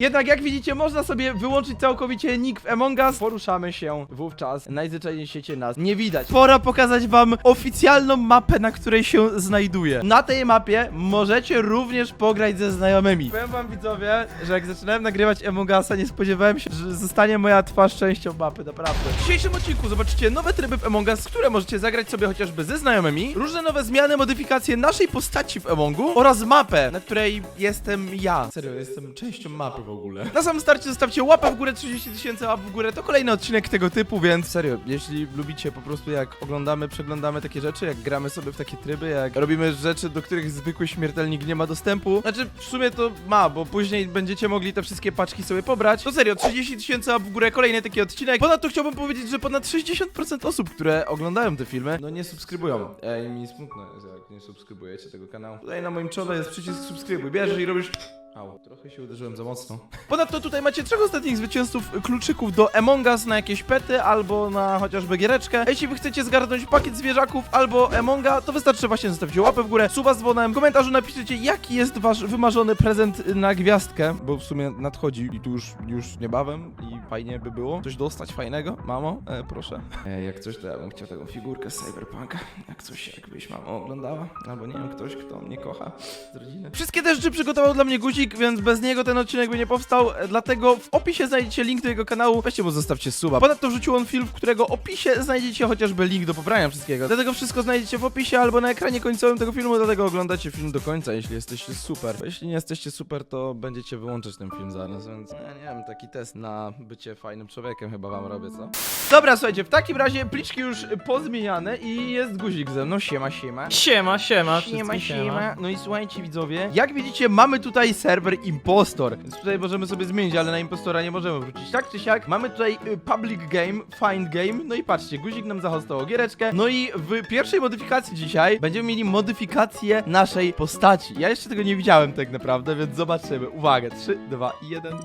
Jednak jak widzicie, można sobie wyłączyć całkowicie nick w Among Us. Poruszamy się wówczas najzwyczajniej w świecie nas. Nie widać. Pora pokazać wam oficjalną mapę, na której się znajduje. Na tej mapie możecie również pograć ze znajomymi. Powiem wam widzowie, że jak zaczynałem nagrywać Among Usa, nie spodziewałem się, że zostanie moja twarz częścią mapy, naprawdę. W dzisiejszym odcinku zobaczycie nowe tryby w Among Us, które możecie zagrać sobie chociażby ze znajomymi, różne nowe zmiany, modyfikacje naszej postaci w Amongu oraz mapę, na której jestem ja. Serio, jestem częścią mapy w ogóle. Na samym starcie zostawcie łapę w górę, 30 tysięcy łap w górę, to kolejny odcinek tego typu, więc serio, jeśli lubicie po prostu jak oglądamy, przeglądamy takie rzeczy, jak gramy sobie w takie tryby, jak robimy rzeczy, do których zwykły śmiertelnik nie ma dostępu, znaczy w sumie to ma, bo później będziecie mogli te wszystkie paczki sobie pobrać, to serio, 30 tysięcy łap w górę, kolejny taki odcinek. Ponadto chciałbym powiedzieć, że ponad 60% osób, które oglądają te filmy, no nie subskrybują. Ej, mi smutno jak nie subskrybujecie tego kanału. Tutaj na moim czole jest przycisk subskrybuj, bierzesz i robisz Au, trochę się uderzyłem za mocno. Ponadto tutaj macie trzech ostatnich zwycięzców kluczyków do Among Us na jakieś pety albo na chociażby giereczkę. A jeśli wy chcecie zgarnąć pakiet zwierzaków albo Amonga, to wystarczy właśnie zostawić łapę w górę, suba z dzwonem, w komentarzu napiszecie jaki jest wasz wymarzony prezent na gwiazdkę, bo w sumie nadchodzi i tu już, już niebawem i fajnie by było coś dostać fajnego. Mamo, e, proszę. E, jak coś, to ja bym chciał taką figurkę z Cyberpunka. Jak coś, jakbyś mamo oglądała, albo nie wiem, ktoś, kto mnie kocha z rodziny. Wszystkie te rzeczy przygotował dla mnie guzik, więc bez niego ten odcinek by nie powstał, e, dlatego w opisie znajdziecie link do jego kanału, weźcie mu zostawcie suba. Ponadto wrzucił on film, w którego opisie znajdziecie chociażby link do pobrania wszystkiego. Dlatego wszystko znajdziecie w opisie albo na ekranie końcowym tego filmu, dlatego oglądacie film do końca, jeśli jesteście super. Bo jeśli nie jesteście super, to będziecie wyłączać ten film zaraz, więc ja nie wiem, taki test na bycie fajnym człowiekiem chyba wam robię, co? Dobra, słuchajcie, w takim razie pliczki już pozmieniane i jest guzik ze mną, siema, siema. Siema, siema, Siema, wszystkim siema. No i słuchajcie widzowie, jak widzicie mamy tutaj serwer Impostor, więc tutaj możemy sobie zmienić, ale na Impostora nie możemy wrócić. Tak czy siak, mamy tutaj y, Public Game, Find Game, no i patrzcie, guzik nam zahostował giereczkę, no i w pierwszej modyfikacji dzisiaj będziemy mieli modyfikację naszej postaci. Ja jeszcze tego nie widziałem tak naprawdę, więc zobaczymy. Uwaga, 3, 2, 1...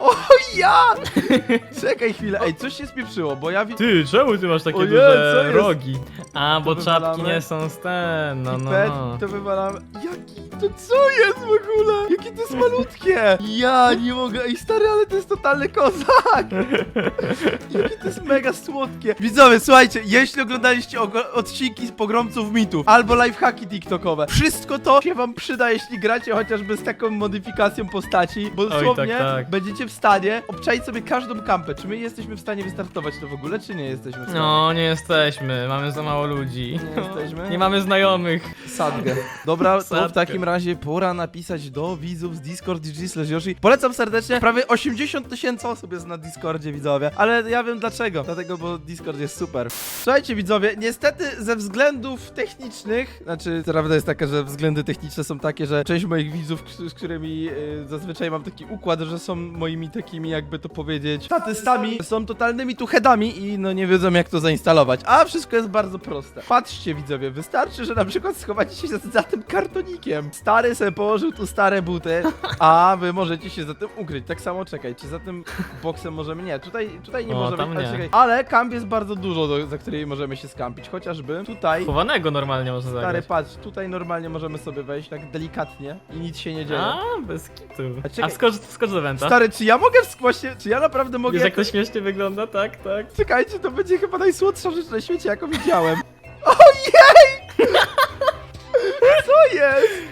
O ja! Czekaj chwilę, ej, coś się spieprzyło, bo ja widzę... Ty, czemu ty masz takie duże co jest? rogi? A, bo wywalamy? czapki nie są z ten, no, no, no. to wywalam. Jaki to co jest w ogóle? Jakie to jest malutkie? Ja nie mogę. Ej stary, ale to jest totalny kozak. Jakie to jest mega słodkie. Widzowie, słuchajcie, jeśli oglądaliście ogo- odcinki z pogromców mitów albo lifehacki TikTokowe, wszystko to się wam przyda, jeśli gracie chociażby z taką modyfikacją postaci, bo dosłownie tak, tak. Będziecie w stanie obczaić sobie każdą kampę. Czy my jesteśmy w stanie wystartować to w ogóle, czy nie jesteśmy w stanie? No, nie jesteśmy, mamy za mało ludzi. Nie jesteśmy? Nie mamy znajomych. Sadgę. Dobra, to w Sadgę. takim razie pora napisać do widzów z Discord slash Yoshi. Polecam serdecznie. Prawie 80 tysięcy osób jest na Discordzie, widzowie. Ale ja wiem dlaczego. Dlatego, bo Discord jest super. Słuchajcie, widzowie, niestety ze względów technicznych, znaczy prawda jest taka, że względy techniczne są takie, że część moich widzów, z którymi y, zazwyczaj mam taki układ, że są moimi takimi, jakby to powiedzieć, statystami, są totalnymi tuchedami i no nie wiedzą jak to zainstalować. A wszystko jest bardzo proste. Patrzcie, widzowie, wystarczy, że na przykład schowacie się za, za tym kartonikiem. Stary sobie położył tu stare buty, a wy możecie się za tym ukryć. Tak samo czekaj, czy za tym boksem możemy? Nie, tutaj, tutaj nie O, możemy. tam ale nie. czekaj. Ale kamp jest bardzo dużo, do, za której możemy się skampić. Chociażby tutaj. Chowanego normalnie można Stary, zagrać. patrz, tutaj normalnie możemy sobie wejść tak delikatnie i nic się nie dzieje. A, bez kitu. A A, do Stary, czy ja mogę w- właśnie, czy ja naprawdę mogę... Wiesz jak to śmiesznie wygląda? Tak, tak. Czekajcie, to będzie chyba najsłodsza rzecz na świecie, jaką widziałem. Ojej! Co jest?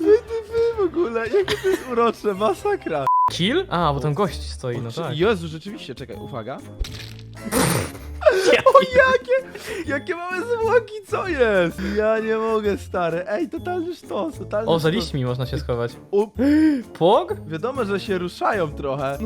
Wy, wy w ogóle, jakie to jest urocze, masakra. Kill? A, bo tam gość stoi, no tak. Jezu, rzeczywiście, czekaj, uwaga. O jakie, jakie mamy zwłoki, co jest? Ja nie mogę, stary. Ej, totalny sztos, totalny O, za sztos. liśćmi można się schować. Pog? wiadomo, że się ruszają trochę.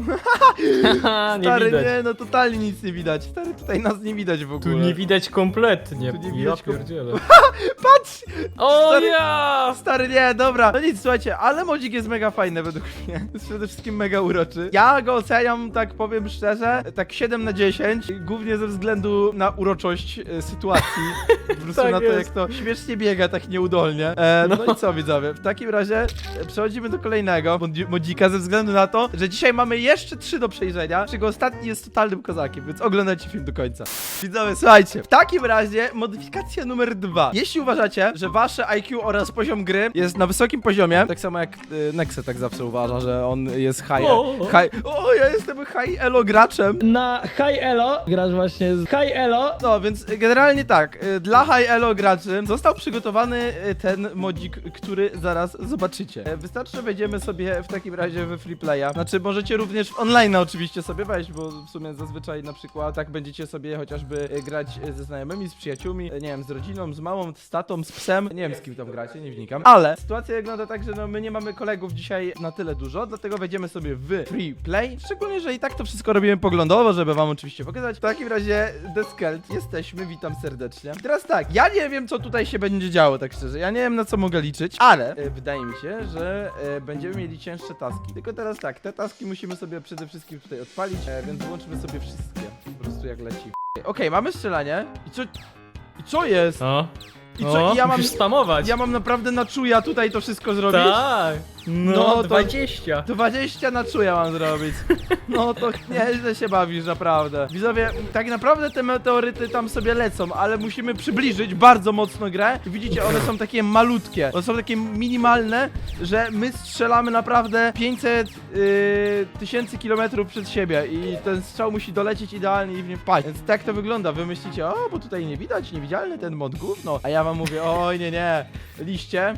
Haha, nie Stary, widać. nie, no totalnie nic nie widać. Stary, tutaj nas nie widać w ogóle. Tu nie widać kompletnie. Tu nie ja widać kom- pierdzielę. Patrz! O Stary- ja! Stary, nie, dobra. No nic, słuchajcie, ale modzik jest mega fajny według mnie. Jest przede wszystkim mega uroczy. Ja go oceniam, tak powiem szczerze, tak 7 na 10. Głównie ze względu względu na uroczość e, sytuacji. Po prostu Tak na to, jest. jak to śmiesznie biega, tak nieudolnie. E, no. No. i co, widzowie? W takim razie e, przechodzimy do kolejnego modzi- modzika ze względu na to, że dzisiaj mamy jeszcze trzy do przejrzenia, czego ostatni jest totalnym kozakiem, więc oglądajcie film do końca. Widzowie, słuchajcie. W takim razie modyfikacja numer dwa. Jeśli uważacie, że wasze IQ oraz poziom gry jest na wysokim poziomie, tak samo jak y, Nexe tak zawsze uważa, że on jest high... O. high o, ja jestem high elo graczem. Na High Elo grasz właśnie z High Elo. No, więc generalnie tak, y, dla High Elo graczy został przygotowany y, ten modzik, który zaraz zobaczycie. E, Wystarczy, że wejdziemy sobie w takim razie we free playa. Znaczy, możecie również w online oczywiście sobie wejść, bo w sumie zazwyczaj na przykład tak będziecie sobie chociażby y, grać y, ze znajomymi, z przyjaciółmi, y, nie wiem, z rodziną, z mamą, z tatą, z psem. Nie wiem, z kim tam gracie, nie wnikam. Ale sytuacja wygląda tak, że no, my nie mamy kolegów dzisiaj na tyle dużo, dlatego wejdziemy sobie w free play. Szczególnie, że i tak to wszystko robimy poglądowo, żeby wam oczywiście pokazać. W takim razie The Skelt, jesteśmy, witam serdecznie. I teraz tak, ja nie wiem, co tutaj się będzie działo, tak szczerze. Ja nie wiem, na co mogę liczyć, ale e, wydaje mi się, że e, będziemy mieli cięższe taski. Tylko teraz tak, te taski musimy sobie przede wszystkim tutaj odpalić, e, więc włączmy sobie wszystkie. Po prostu jak leci. Okej, mamy strzelanie. I co... I co jest? O. I co, i ja mam- musisz spamować. Ja mam naprawdę na czuja tutaj to wszystko zrobić? Tak. No, No, to- 20. 20 na czuja mam zrobić. No to nieźle się bawisz, naprawdę. Widzowie, tak naprawdę te meteoryty tam sobie lecą, ale musimy przybliżyć bardzo mocno grę. I Widzicie, one są takie malutkie. One są takie minimalne, że my strzelamy naprawdę 500 yy, tysięcy kilometrów przed siebie i ten strzał musi dolecieć idealnie i w nie wpaść. Więc tak to wygląda. Wy myślicie, o, bo tutaj nie widać, niewidzialny ten mod gówno. A ja wam mówię, oj nie, nie, liście.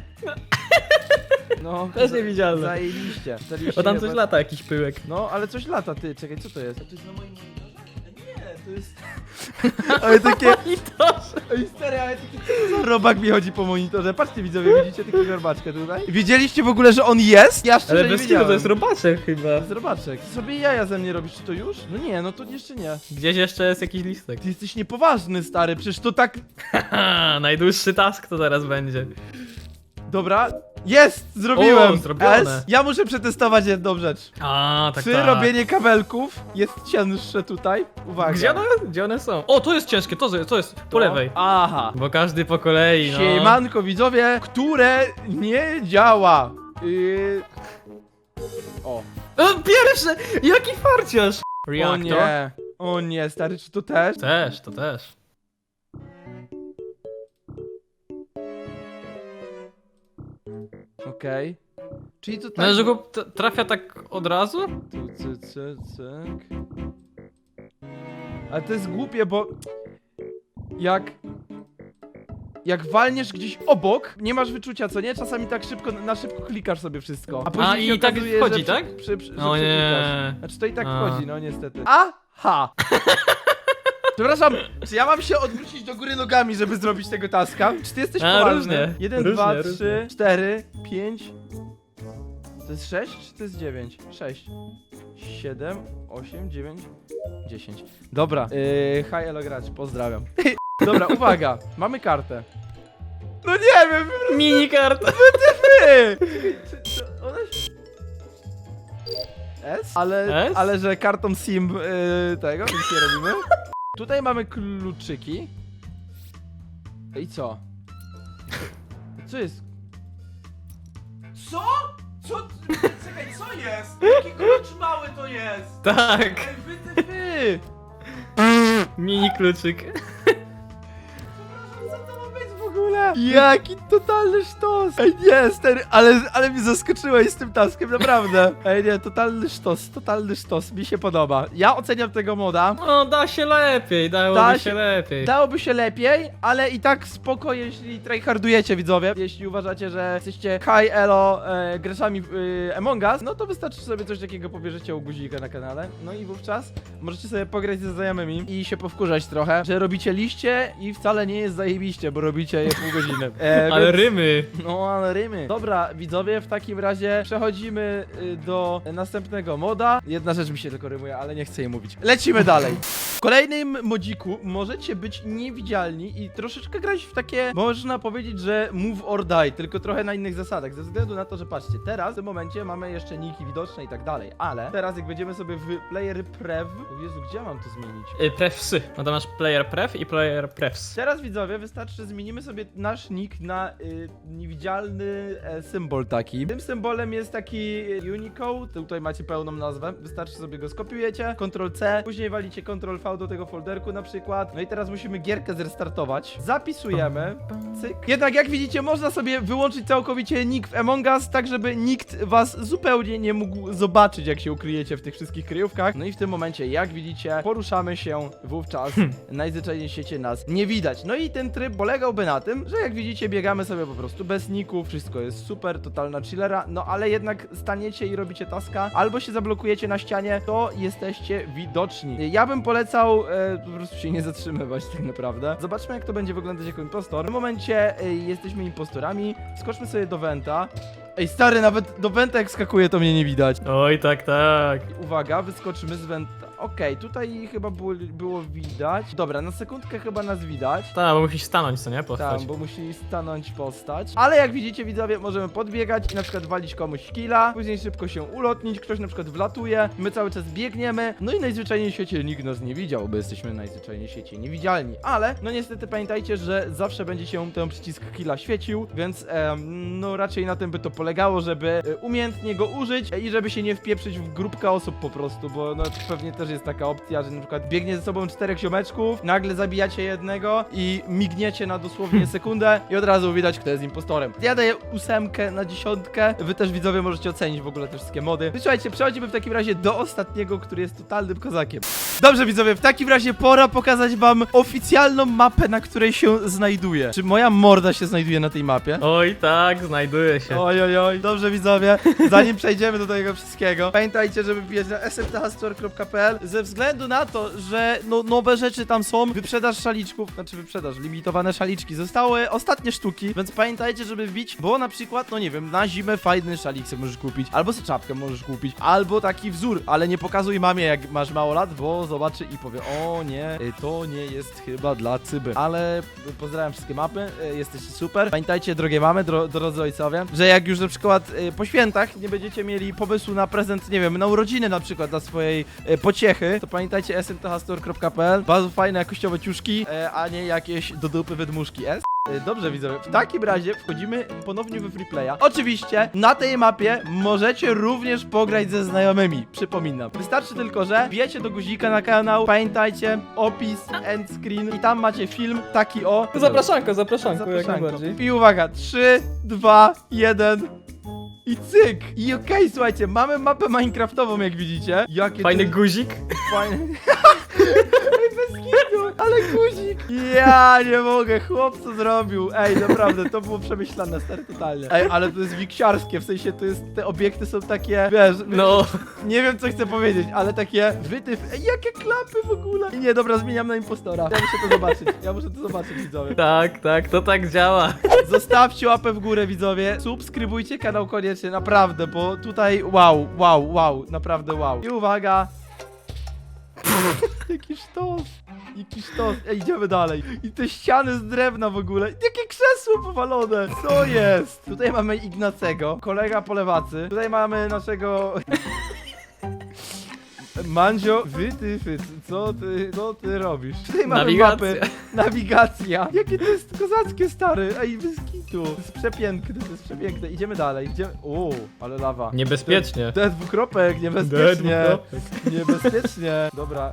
No, Też za- niewidzialne. Zajebiście. Bo tam coś lata, jakiś pyłek. No, ale coś lata, ty, czekaj, co to jest? To jest na moim monitorze? Nie, to jest... Ale takie... To, Ej, stary, ale taki robak mi chodzi po monitorze. Patrzcie, widzowie, widzicie takiego robaczkę tutaj? Wiedzieliście w ogóle, że on jest? Ja szczerze Ale nie bez kitu wiedziałem. to jest robaczek chyba. To jest robaczek. Ty sobie jaja ze mnie robisz, czy to już? No nie, no to jeszcze nie. Gdzieś jeszcze jest jakiś listek. Ty jesteś niepoważny, stary, przecież to tak... Haha, najdłuższy task to zaraz będzie. Dobra, jest! Zrobiłem! O, zrobione. S. Ja muszę przetestować jedną rzecz. A, tak, Czy tak. robienie kabelków jest cięższe tutaj? Uwaga. Gdzie one, gdzie one są? O, to jest ciężkie, to, jest- to jest po lewej. Aha. Bo każdy po kolei, no. Siemanko widzowie, które nie działa. Yy... O. O, pierwsze! Jaki farciarz! o nie. O nie, stary, czy to też? Też, to też. Okej. Czyli to tak... No, że go t- trafia tak od razu? Tu, cy, cy, cyk. Ale to jest głupie, bo... Jak... Jak walniesz gdzieś obok, nie masz wyczucia, co nie? Czasami tak szybko, na szybko klikasz sobie wszystko. A, później i się tak okazuje, wchodzi, że przy- tak? Przy, przy, że O nie. Znaczy to i tak A. wchodzi, no niestety. Aha! Przepraszam, czy ja mam się odwrócić do góry nogami, żeby zrobić tego taska? Czy ty jesteś A, poważny? różnie. 1, Różnie, 2, różnie. 3, 4, 5. To jest 6 czy to jest 9? 6. 7, 8, 9, 10. Dobra, yy, hi elo gracz, pozdrawiam. Dobra, uwaga, mamy kartę. No nie wiem, Minikarta! ty! Czy- czy ona się- S? Ale, S? ale że kartą SIM yy, tego, nic nie robimy. Tutaj mamy kluczyki. I co? Co jest? Co? Co? Czekaj, co jest? Jaki klucz mały to jest? Tak! Ej, wy, ty, wy! Mini kluczyk. Jaki totalny sztos! Ej nie, stary, ale, ale mi zaskoczyłeś z tym taskiem, naprawdę. Ej nie, totalny sztos, totalny sztos, mi się podoba. Ja oceniam tego moda. No, da się lepiej, dałoby Da się, się- lepiej. Dałoby się lepiej, ale i tak spoko, jeśli tryhardujecie widzowie. Jeśli uważacie, że jesteście high elo e, graczami e, Among Us, no to wystarczy sobie coś takiego pobierzecie u guzika na kanale. No i wówczas możecie sobie pograć ze znajomymi i się powkurzać trochę, że robicie liście i wcale nie jest zajebiście, bo robicie je pół E, Ale więc- rymy. No, ale rymy. Dobra, widzowie, w takim razie przechodzimy y, do następnego moda. Jedna rzecz mi się tylko rymuje, ale nie chcę jej mówić. Lecimy dalej. W kolejnym modziku możecie być niewidzialni i troszeczkę grać w takie, można powiedzieć, że move or die, tylko trochę na innych zasadach. Ze względu na to, że patrzcie, teraz w tym momencie mamy jeszcze niki widoczne i tak dalej, ale teraz jak będziemy sobie w player prev... O Jezu, gdzie mam to zmienić? Y, Prefsy. No to masz player pref i player prefs. Teraz widzowie, wystarczy, że zmienimy sobie nasz nick na y, niewidzialny e, symbol taki. Tym symbolem jest taki Unicode, tutaj macie pełną nazwę, wystarczy sobie go skopiujecie, Ctrl-C, później walicie Ctrl-V do tego folderku na przykład. No i teraz musimy gierkę zrestartować. Zapisujemy, cyk. Jednak jak widzicie, można sobie wyłączyć całkowicie nick w Among Us, tak żeby nikt was zupełnie nie mógł zobaczyć, jak się ukryjecie w tych wszystkich kryjówkach. No i w tym momencie, jak widzicie, poruszamy się wówczas najzwyczajniej w świecie nas nie widać. No i ten tryb polegałby na tym, że jak widzicie, biegamy sobie po prostu bez ników, wszystko jest super, totalna chillera, no ale jednak staniecie i robicie taska, albo się zablokujecie na ścianie, to jesteście widoczni. Ja bym polecał e, po prostu się nie zatrzymywać tak naprawdę. Zobaczmy, jak to będzie wyglądać jako impostor. W tym momencie e, jesteśmy impostorami, skoczmy sobie do Venta. Ej, stary, nawet do Venta jak skakuje, to mnie nie widać. Oj, tak, tak. Uwaga, wyskoczymy z Venta. Okej, tutaj chyba było, było widać. Dobra, na sekundkę chyba nas widać. Tak, bo musisz stanąć, co nie? Postać. Tak, bo musi stanąć postać. Ale jak widzicie, widzowie, możemy podbiegać i na przykład walić komuś killa, później szybko się ulotnić, ktoś na przykład wlatuje, my cały czas biegniemy, no i najzwyczajniej w świecie nikt nas nie widział, bo jesteśmy najzwyczajniej w świecie niewidzialni. Ale, no niestety pamiętajcie, że zawsze będzie się ten przycisk killa świecił, więc em, no raczej na tym by to polegało, żeby e, umiejętnie go użyć e, i żeby się nie wpieprzyć w grupkę osób po prostu, bo no pewnie też jest taka opcja, że na przykład biegnie ze sobą czterech ziomeczków, nagle zabijacie jednego i migniecie na dosłownie sekundę i od razu widać, kto jest impostorem. Ja daję ósemkę na dziesiątkę, wy też widzowie możecie ocenić w ogóle te wszystkie mody. No Słuchajcie, przechodzimy w takim razie do ostatniego, który jest totalnym kozakiem. Dobrze widzowie, w takim razie pora pokazać wam oficjalną mapę, na której się znajduję. Czy moja morda się znajduje na tej mapie? Oj, tak, znajduje się. Oj, oj, oj, dobrze widzowie, zanim przejdziemy do tego wszystkiego, pamiętajcie, żeby wbijać na smthastore.pl ze względu na to, że no, nowe rzeczy tam są, wyprzedaż szaliczków, znaczy wyprzedaż, limitowane szaliczki, zostały ostatnie sztuki, więc pamiętajcie, żeby wbić, bo na przykład, no nie wiem, na zimę fajny szalik sobie możesz kupić, albo sobie czapkę możesz kupić, albo taki wzór, ale nie pokazuj mamie, jak masz mało lat, bo zobaczy i powie, o nie, y, to nie jest chyba dla cyby, ale pozdrawiam wszystkie mapy, y, jesteście super, pamiętajcie, drogie mamy, dro, drodzy ojcowie, że jak już na przykład y, po świętach nie będziecie mieli pomysłu na prezent, nie wiem, na urodziny na przykład dla swojej y, to pamiętajcie smthastore.pl, bardzo fajne jakościowe ciuszki, y, a nie jakieś do dupy wydmuszki S. Y, Dobrze widzowie, w takim razie wchodzimy ponownie we freeplaya. Oczywiście na tej mapie możecie również pograć ze znajomymi, przypominam. Wystarczy tylko, że bijecie do guzika na kanał, pamiętajcie, opis, end screen i tam macie film taki o. Zapraszanko, zapraszanko, jak Zapraszanko. najbardziej. I uwaga, 3, 2, 1 i cyk! I okej, słuchajcie, mamy mapę minecraftową jak widzicie. Jakie Fajny guzik. Fajny. Ale guzik. Ja nie mogę, chłop co zrobił. Ej, naprawdę, to było przemyślane, stary, totalnie. Ej, ale to jest wiksiarskie, w sensie to jest, te obiekty są takie, wiesz, No, nie wiem co chcę powiedzieć, ale takie wytyw. Ej, jakie klapy w ogóle. I nie, dobra, zmieniam na impostora. Ja muszę to zobaczyć, ja muszę to zobaczyć, widzowie. tak, tak, to tak działa. Zostawcie łapę w górę, widzowie. Subskrybujcie kanał koniecznie, naprawdę, bo tutaj wow, wow, wow, naprawdę wow. I uwaga. Jaki sztos. Jaki sztos. Ej, idziemy dalej. I te ściany z drewna w ogóle. Jakie krzesło powalone. Co jest? Tutaj mamy Ignacego, kolega po lewacy. Tutaj mamy naszego... Mandzio, wy ty, wy, co ty, co ty robisz? Tutaj mamy Nawigacja. mapy. Nawigacja. Jakie to jest kozackie, stary. Ej, bez kitu. To jest przepiękne, to jest przepiękne. Idziemy dalej. Idziemy... O, ale lawa. Niebezpiecznie. D dwukropek, niebezpiecznie. Niebezpiecznie. Dobra.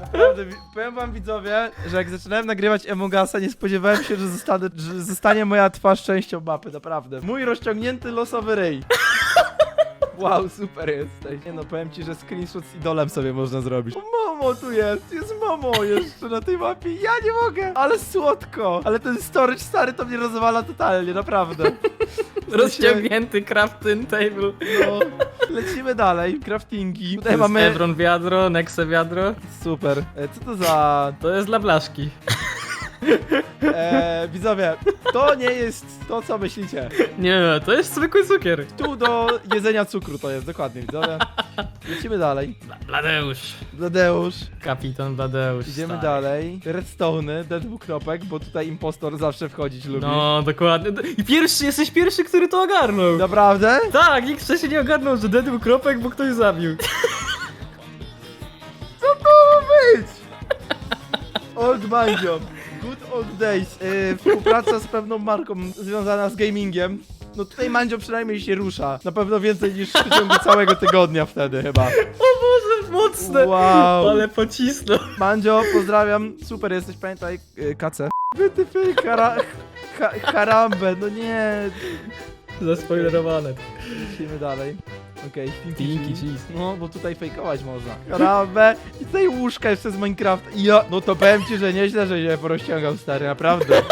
Naprawdę, wi- powiem wam widzowie, że jak zaczynałem nagrywać Among Usa, nie spodziewałem się, że, zostanę, że zostanie moja twarz częścią mapy, naprawdę. Mój rozciągnięty losowy ryj. Wow, super jesteś. Nie no, powiem ci, że screenshot z idolem sobie można zrobić. O, Momo tu jest, jest Momo jeszcze na tej mapie. Ja nie mogę, ale słodko. Ale ten storage stary to mnie rozwala totalnie, naprawdę. Rozciągnięty crafting table. No, Lecimy dalej, craftingi. To Tutaj jest mamy... Evron wiadro, Nexe wiadro. Super. E, Co to za... To jest dla blaszki. E, widzowie, to nie jest to, co myślicie. Nie, to jest zwykły cukier. Tu do jedzenia cukru to jest, dokładnie, widzowie. Lecimy dalej. Bladeusz. Bladeusz. Kapitan Bladeusz. Idziemy stary. dalej. Redstone, ten dwukropek, bo tutaj impostor zawsze wchodzić lubi. No, dokładnie. I pierwszy, jesteś pierwszy, który to ogarnął. Naprawdę? Tak, nikt wcześniej nie ogarnął, że Dead był kropek, bo ktoś zabił. Co to ma być? Old Mango. Good old days. Yy, współpraca z pewną marką związana z gamingiem. No tutaj Mandzio przynajmniej się rusza. Na pewno więcej niż w ciągu całego tygodnia wtedy chyba. O Boże, mocne. Wow. Ale pocisnął. Mandzio, pozdrawiam. Super jesteś, pamiętaj, yy, kace. Wytyfy, kara... Ha, karambę, no nie. Zaspoilerowane. Lecimy dalej. Okej, Pinky Pinky cheese. No, bo tutaj fejkować można. Karambę i tutaj łóżka jeszcze z Minecraft. Ja, no to powiem ci, że nieźle, że się porozciągał stary, naprawdę.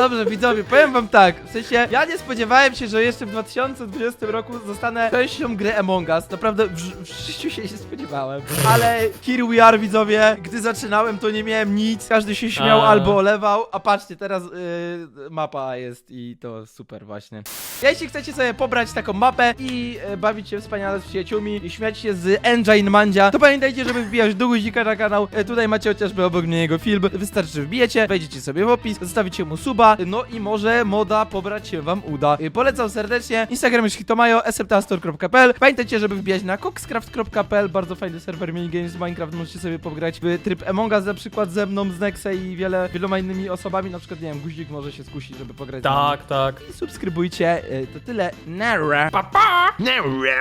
Dobrze, widzowie, powiem wam tak, w sensie, ja nie spodziewałem się, że jeszcze w 2020 roku zostanę częścią gry Among Us, naprawdę w, ży- w życiu się nie spodziewałem, ale here we are, widzowie, gdy zaczynałem, to nie miałem nic, każdy się śmiał A. albo olewał, a patrzcie, teraz yy, mapa jest i to super właśnie. Jeśli chcecie sobie pobrać taką mapę i e, bawić się wspaniale z przyjaciółmi i śmiać się z Engine Mandzia, to pamiętajcie, żeby wbijać do guzika na kanał. E, tutaj macie chociażby obok mnie jego film. Wystarczy, że wbijecie, wejdziecie sobie w opis, zostawicie mu suba, no i może moda pobrać się wam uda. E, polecam serdecznie. Instagram jest hitomayo, smtastor.pl. Pamiętajcie, żeby wbijać na coxcraft.pl. Bardzo fajny serwer minigames z Minecraft. Możecie sobie pograć w tryb Among Us na przykład ze mną, z Nexe i wiele, wieloma innymi osobami. Na przykład, nie wiem, guzik może się skusić, żeby pograć z nami. Tak, tak. Subskrybujcie. E, To tyle. Nara. Pa, pa. Nara.